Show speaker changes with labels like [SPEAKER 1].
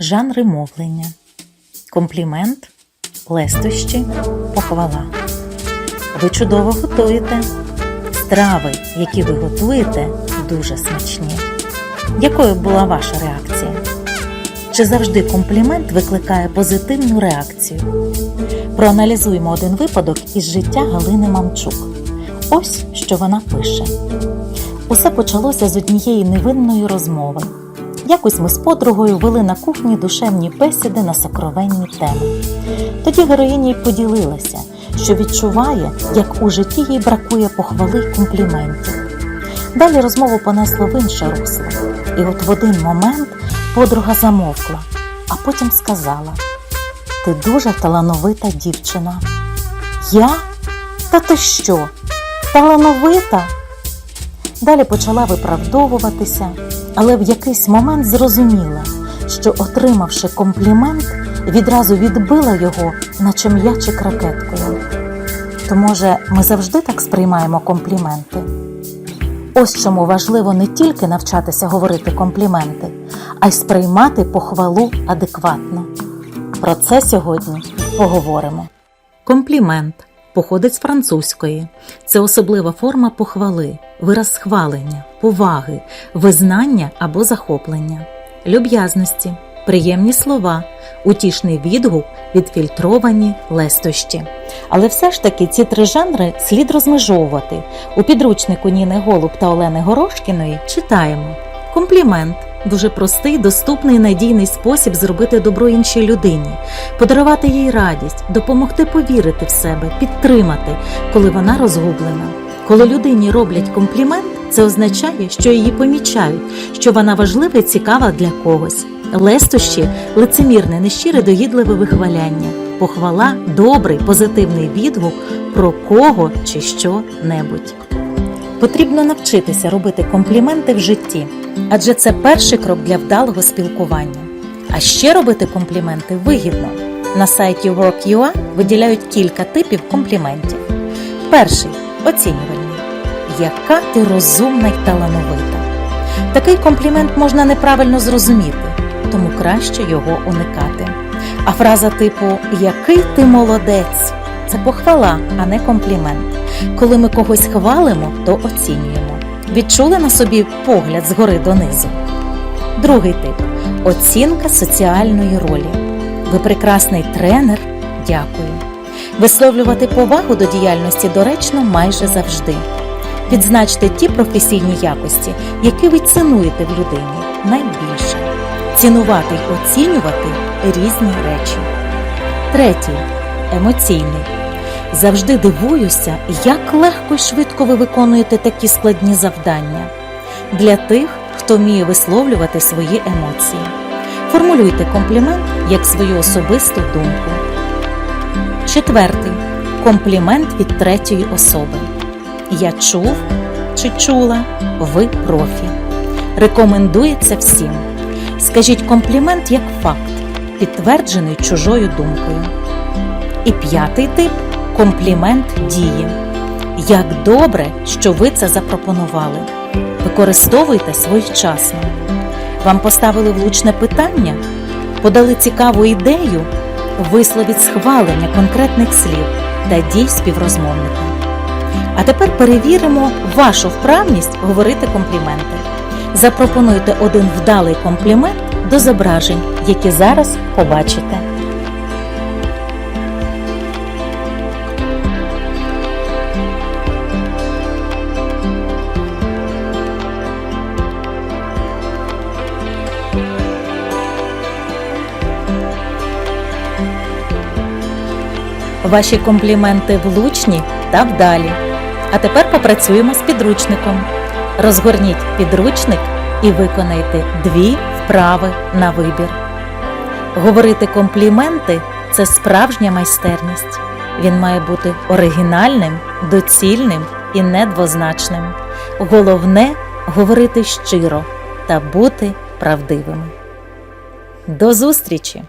[SPEAKER 1] жанри мовлення, комплімент, лестощі, похвала. Ви чудово готуєте. Страви, які ви готуєте, дуже смачні. Якою була ваша реакція? Чи завжди комплімент викликає позитивну реакцію? Проаналізуємо один випадок із життя Галини Мамчук. Ось що вона пише. Усе почалося з однієї невинної розмови. Якось ми з подругою вели на кухні душевні бесіди на сокровенні теми. Тоді героїня й поділилася, що відчуває, як у житті їй бракує похвали й компліментів. Далі розмову понесло в інше русло, і от в один момент подруга замовкла, а потім сказала: Ти дуже талановита дівчина. Я? Та ти що? Талановита? Далі почала виправдовуватися, але в якийсь момент зрозуміла, що, отримавши комплімент, відразу відбила його, наче м'ячик ракеткою. То, може, ми завжди так сприймаємо компліменти? Ось чому важливо не тільки навчатися говорити компліменти, а й сприймати похвалу адекватно. Про це сьогодні поговоримо. Комплімент походить з французької. Це особлива форма похвали, вираз схвалення, поваги, визнання або захоплення, люб'язності, приємні слова, утішний відгук, відфільтровані лестощі. Але все ж таки ці три жанри слід розмежовувати. У підручнику Ніни Голуб та Олени Горошкіної читаємо комплімент. Дуже простий, доступний, надійний спосіб зробити добро іншій людині, подарувати їй радість, допомогти повірити в себе, підтримати, коли вона розгублена. Коли людині роблять комплімент, це означає, що її помічають, що вона важлива і цікава для когось. Лестощі лицемірне, нещире, догідливе вихваляння, похвала, добрий, позитивний відгук про кого чи що небудь. Потрібно навчитися робити компліменти в житті, адже це перший крок для вдалого спілкування. А ще робити компліменти вигідно. На сайті Work.ua виділяють кілька типів компліментів. Перший оцінювальний. Яка ти розумна й талановита. Такий комплімент можна неправильно зрозуміти, тому краще його уникати. А фраза типу Який ти молодець це похвала, а не комплімент. Коли ми когось хвалимо, то оцінюємо. Відчули на собі погляд згори донизу. Другий тип оцінка соціальної ролі. Ви прекрасний тренер. Дякую. Висловлювати повагу до діяльності доречно майже завжди. Відзначте ті професійні якості, які ви цінуєте в людині найбільше. Цінувати й оцінювати різні речі. Третій емоційний. Завжди дивуюся, як легко й швидко ви виконуєте такі складні завдання для тих, хто вміє висловлювати свої емоції. Формулюйте комплімент як свою особисту думку. Четвертий комплімент від третьої особи. Я чув чи чула, ви профі. Рекомендується всім. Скажіть комплімент як факт, підтверджений чужою думкою. І п'ятий тип комплімент дії. Як добре, що ви це запропонували. Використовуйте своєчасно. Вам поставили влучне питання, подали цікаву ідею, висловіть схвалення конкретних слів та дій співрозмовника. А тепер перевіримо вашу вправність говорити компліменти. Запропонуйте один вдалий комплімент до зображень, які зараз побачите. Ваші компліменти влучні та вдалі. А тепер попрацюємо з підручником. Розгорніть підручник і виконайте дві вправи на вибір. Говорити компліменти це справжня майстерність. Він має бути оригінальним, доцільним і недвозначним. Головне говорити щиро та бути правдивими. До зустрічі!